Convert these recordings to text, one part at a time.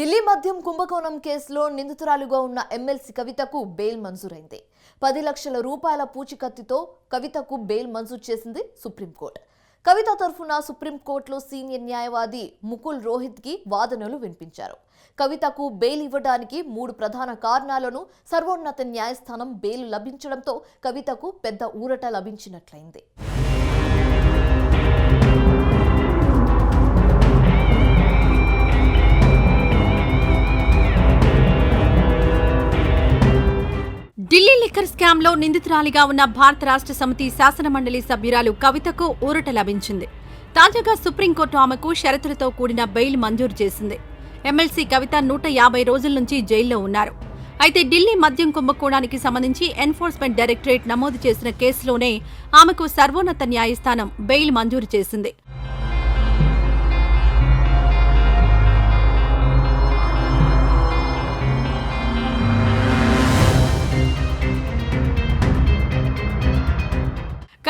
ఢిల్లీ మద్యం కుంభకోణం కేసులో నిందితురాలుగా ఉన్న ఎమ్మెల్సీ కవితకు బెయిల్ మంజూరైంది. పది లక్షల రూపాయల పూచికత్తుతో కవితకు బెయిల్ మంజూరు చేసింది సుప్రీంకోర్టు. కవిత తరఫున సుప్రీంకోర్టులో సీనియర్ న్యాయవాది ముకుల్ రోహిత్కి వాదనలు వినిపించారు. కవితకు బెయిల్ ఇవ్వడానికి మూడు ప్రధాన కారణాలను సర్వోన్నత న్యాయస్థానం బెయిల్ లభించడంతో కవితకు పెద్ద ఊరట లభించినట్లయింది. ఢిల్లీ లిక్కర్ స్కామ్లో నిందితురాలిగా ఉన్న భారత రాష్ట్ర సమితి శాసనమండలి సభ్యురాలు కవితకు ఊరట లభించింది. తాజాగా సుప్రీంకోర్టు ఆమెకు షరతులతో కూడిన బెయిల్ మంజూరు చేసింది. ఎమ్మెల్సీ కవిత నూట యాభై రోజుల నుంచి జైల్లో ఉన్నారు. అయితే ఢిల్లీ మద్యం కుంభకోణానికి సంబంధించి ఎన్ఫోర్స్మెంట్ డైరెక్టరేట్ నమోదు చేసిన కేసులోనే ఆమెకు సర్వోన్నత న్యాయస్థానం బెయిల్ మంజూరు చేసింది.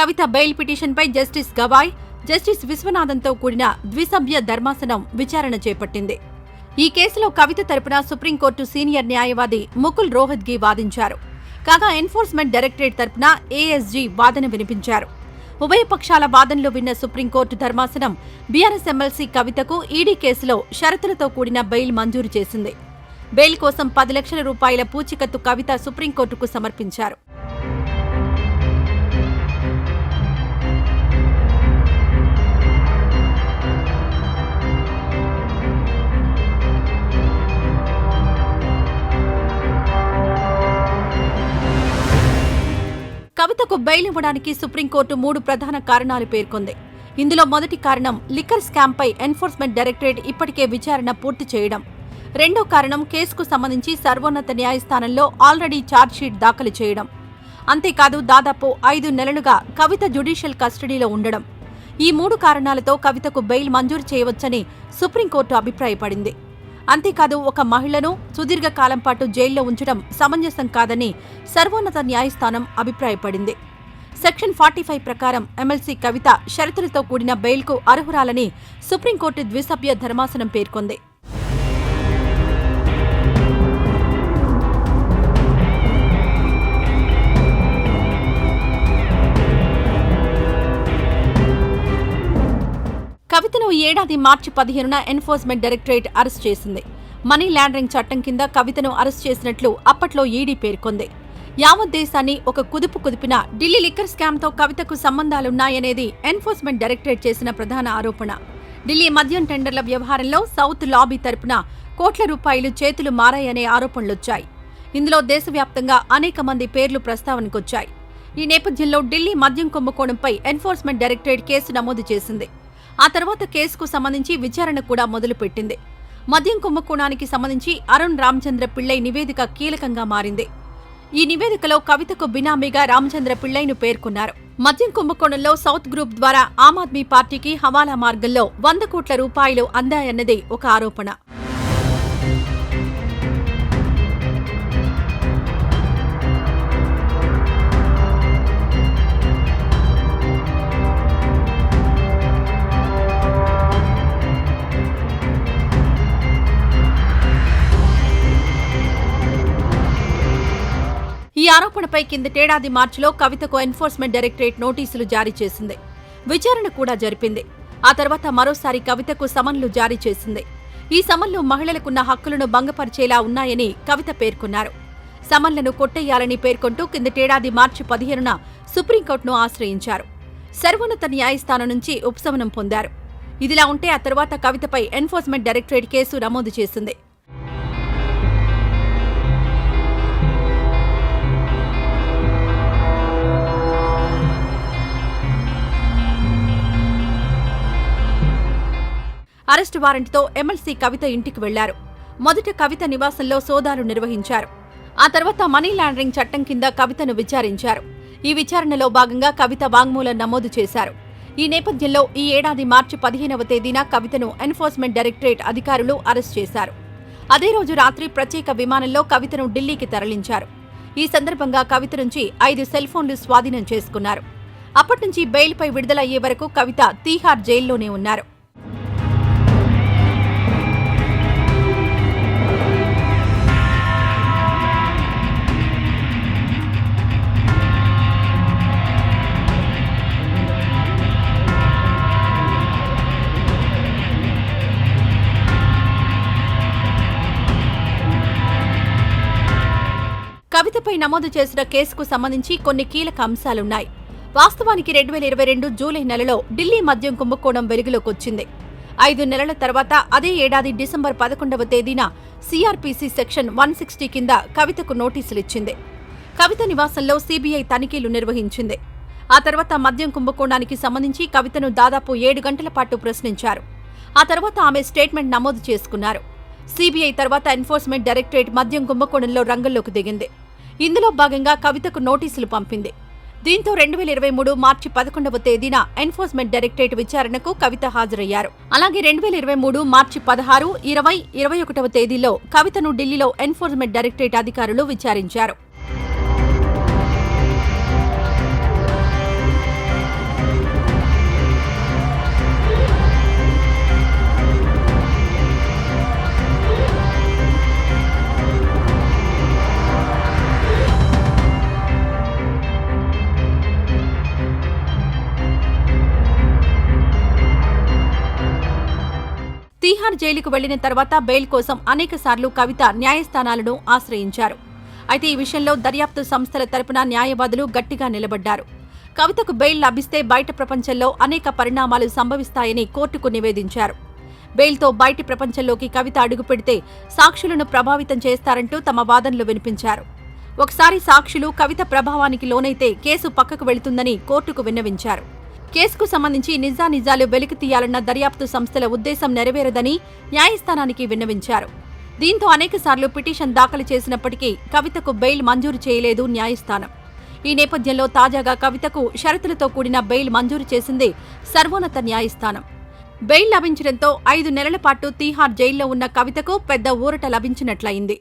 కవిత బెయిల్ పిటిషన్పై జస్టిస్ గవాయ్ జస్టిస్ విశ్వనాథన్తో కూడిన ద్విసభ్య ధర్మాసనం విచారణ చేపట్టింది. ఈ కేసులో కవిత తరపున సుప్రీంకోర్టు సీనియర్ న్యాయవాది ముకుల్ రోహత్గి వాదించారు. కాగా ఎన్ఫోర్స్మెంట్ డైరెక్టరేట్ తరపున ఏఎస్జీ వాదన వినిపించారు. ఉభయ పక్షాల వాదనలు విన్న సుప్రీంకోర్టు ధర్మాసనం బీఆర్ఎస్ ఎమ్మెల్సీ కవితకు ఈడీ కేసులో షరతులతో కూడిన బెయిల్ మంజూరు చేసింది. బెయిల్ కోసం పది లక్షల రూపాయల పూచికత్తు కవిత సుప్రీంకోర్టుకు సమర్పించారు. కవితకు బెయిల్ ఇవ్వడానికి సుప్రీంకోర్టు మూడు ప్రధాన కారణాలు పేర్కొంది. ఇందులో మొదటి కారణం లిక్కర్ స్కామ్పై ఎన్ఫోర్స్మెంట్ డైరెక్టరేట్ ఇప్పటికే విచారణ పూర్తి చేయడం. రెండో కారణం కేసుకు సంబంధించి సర్వోన్నత న్యాయస్థానంలో ఆల్రెడీ ఛార్జ్షీట్ దాఖలు చేయడం. అంతేకాదు దాదాపు ఐదు నెలలుగా కవిత జ్యుడిషియల్ కస్టడీలో ఉండడం. ఈ మూడు కారణాలతో కవితకు బెయిల్ మంజూరు చేయవచ్చని సుప్రీంకోర్టు అభిప్రాయపడింది. అంతేకాదు ఒక మహిళను సుదీర్ఘ కాలం పాటు జైల్లో ఉంచడం సమంజసం కాదని సర్వోన్నత న్యాయస్థానం అభిప్రాయపడింది. సెక్షన్ ఫార్టీ ఫైవ్ ప్రకారం ఎమ్మెల్సీ కవిత షరతులతో కూడిన బెయిల్కు అర్హురాలని సుప్రీంకోర్టు ద్విసభ్య ధర్మాసనం పేర్కొంది. కవితను ఈ ఏడాది మార్చి పదిహేనున ఎన్ఫోర్స్మెంట్ డైరెక్టరేట్ అరెస్ట్ చేసింది. మనీ లాండరింగ్ చట్టం కింద కవితను అరెస్ట్ చేసినట్లు అప్పట్లో ఈడీ పేర్కొంది. యావత్ దేశాన్ని ఒక కుదుపు కుదిపిన ఢిల్లీ లిక్కర్ స్కామ్తో కవితకు సంబంధాలున్నాయనేది ఎన్ఫోర్స్మెంట్ డైరెక్టరేట్ చేసిన ప్రధాన ఆరోపణ. ఢిల్లీ మద్యం టెండర్ల వ్యవహారంలో సౌత్ లాబీ తరపున కోట్ల రూపాయలు చేతులు మారాయనే ఆరోపణలొచ్చాయి. ఇందులో దేశవ్యాప్తంగా అనేక మంది పేర్లు ప్రస్తావనకొచ్చాయి. ఈ నేపథ్యంలో ఢిల్లీ మద్యం కుంభకోణంపై ఎన్ఫోర్స్మెంట్ డైరెక్టరేట్ కేసు నమోదు చేసింది. ఆ తర్వాత కేసుకు సంబంధించి విచారణ కూడా మొదలుపెట్టింది. మద్యం కుంభకోణానికి సంబంధించి అరుణ్ రామచంద్ర పిళ్ళై నివేదిక కీలకంగా మారింది. ఈ నివేదికలో కవితకు బినామీగా రామచంద్ర పిళ్ళైను పేర్కొన్నారు. మద్యం కుంభకోణంలో సౌత్ గ్రూప్ ద్వారా ఆమ్ ఆద్మీ పార్టీకి హవాలా మార్గంలో వంద కోట్ల రూపాయలు అందాయన్నది ఒక ఆరోపణ. ఆరోపణపై కిందటేడాది మార్చిలో కవితకు ఎన్ఫోర్స్మెంట్ డైరెక్టరేట్ నోటీసులు జారీ చేసింది. విచారణ కూడా జరిపింది. ఆ తర్వాత మరోసారి కవితకు సమన్లు జారీ చేసింది. ఈ సమన్లు మహిళలకున్న హక్కులను భంగపరిచేలా ఉన్నాయని కవిత పేర్కొన్నారు. సమన్లను కొట్టేయాలని పేర్కొంటూ కిందటేడాది మార్చి పదిహేనున సుప్రీంకోర్టును ఆశ్రయించారు. సర్వోన్నత న్యాయస్థానం నుంచి ఉపశమనం పొందారు. ఇదిలా ఉంటే ఆ తర్వాత కవితపై ఎన్ఫోర్స్మెంట్ డైరెక్టరేట్ కేసు నమోదు చేసింది. అరెస్టు వారెంట్తో ఎమ్మెల్సీ కవిత ఇంటికి వెళ్ళారు. మొదట కవిత నివాసంలో సోదాలు నిర్వహించారు. ఆ తర్వాత మనీ లాండరింగ్ చట్టం కింద కవితను విచారించారు. ఈ విచారణలో భాగంగా కవిత వాంగ్మూలం నమోదు చేశారు. ఈ నేపథ్యంలో ఈ ఏడాది మార్చి పదిహేనవ తేదీన కవితను ఎన్ఫోర్స్మెంట్ డైరెక్టరేట్ అధికారులు అరెస్ట్ చేశారు. అదే రోజు రాత్రి ప్రత్యేక విమానంలో కవితను ఢిల్లీకి తరలించారు. ఈ సందర్భంగా కవిత నుంచి ఐదు సెల్ ఫోన్లు స్వాధీనం చేసుకున్నారు. అప్పటి నుంచి బెయిల్పై విడుదలయ్యే వరకు కవిత తీహార్ జైల్లోనే ఉన్నారు. కవితపై నమోదు చేసిన కేసుకు సంబంధించి కొన్ని కీలక అంశాలున్నాయి. వాస్తవానికి రెండు వేల ఇరవై రెండు జూలై నెలలో ఢిల్లీ మద్యం కుంభకోణం వెలుగులోకి వచ్చింది ఐదు నెలల తర్వాత అదే ఏడాది డిసెంబర్ పదకొండవ తేదీన సిఆర్పిసి సెక్షన్ వన్ సిక్స్టీ కింద కవితకు నోటీసులిచ్చింది. కవిత నివాసంలో సీబీఐ తనిఖీలు నిర్వహించింది. ఆ తర్వాత మద్యం కుంభకోణానికి సంబంధించి కవితను దాదాపు ఏడు గంటల పాటు ప్రశ్నించారు. ఆ తర్వాత ఆమె స్టేట్మెంట్ నమోదు చేసుకున్నారు. సీబీఐ తర్వాత ఎన్ఫోర్స్మెంట్ డైరెక్టరేట్ మద్యం కుంభకోణంలో రంగంలోకి దిగింది. ఇందులో భాగంగా కవితకు నోటీసులు పంపింది. దీంతో రెండు వేల ఇరవై మూడు మార్చి పదకొండవ తేదీన ఎన్ఫోర్స్మెంట్ డైరెక్టరేట్ విచారణకు కవిత హాజరయ్యారు. అలాగే రెండు వేల ఇరవై మూడు మార్చి పదహారు ఇరవై ఇరవై ఒకటవ తేదీలో కవితను ఢిల్లీలో ఎన్ఫోర్స్మెంట్ డైరెక్టరేట్ అధికారులు విచారించారు. కుమార్ జైలుకు వెళ్ళిన తర్వాత బెయిల్ కోసం అనేకసార్లు కవిత న్యాయస్థానాలను ఆశ్రయించారు. అయితే ఈ విషయంలో దర్యాప్తు సంస్థల తరపున న్యాయవాదులు గట్టిగా నిలబడ్డారు. కవితకు బెయిల్ లభిస్తే బయట ప్రపంచంలో అనేక పరిణామాలు సంభవిస్తాయని కోర్టుకు నివేదించారు. బెయిల్తో బయటి ప్రపంచంలోకి కవిత అడుగుపెడితే సాక్షులను ప్రభావితం చేస్తారంటూ తమ వాదనలు వినిపించారు. ఒకసారి సాక్షులు కవిత ప్రభావానికి లోనైతే కేసు పక్కకు వెళుతుందని కోర్టుకు విన్నవించారు. కేసుకు సంబంధించి నిజానిజాలు వెలికి తీయాలన్న దర్యాప్తు సంస్థల ఉద్దేశం నెరవేరదని న్యాయస్థానానికి విన్నవించారు. దీంతో అనేకసార్లు పిటిషన్ దాఖలు చేసినప్పటికీ కవితకు బెయిల్ మంజూరు చేయలేదు న్యాయస్థానం. ఈ నేపథ్యంలో తాజాగా కవితకు షరతులతో కూడిన బెయిల్ మంజూరు చేసింది సర్వోన్నత న్యాయస్థానం. బెయిల్ లభించడంతో ఐదు నెలల పాటు తీహార్ జైల్లో ఉన్న కవితకు పెద్ద ఊరట లభించినట్లయింది.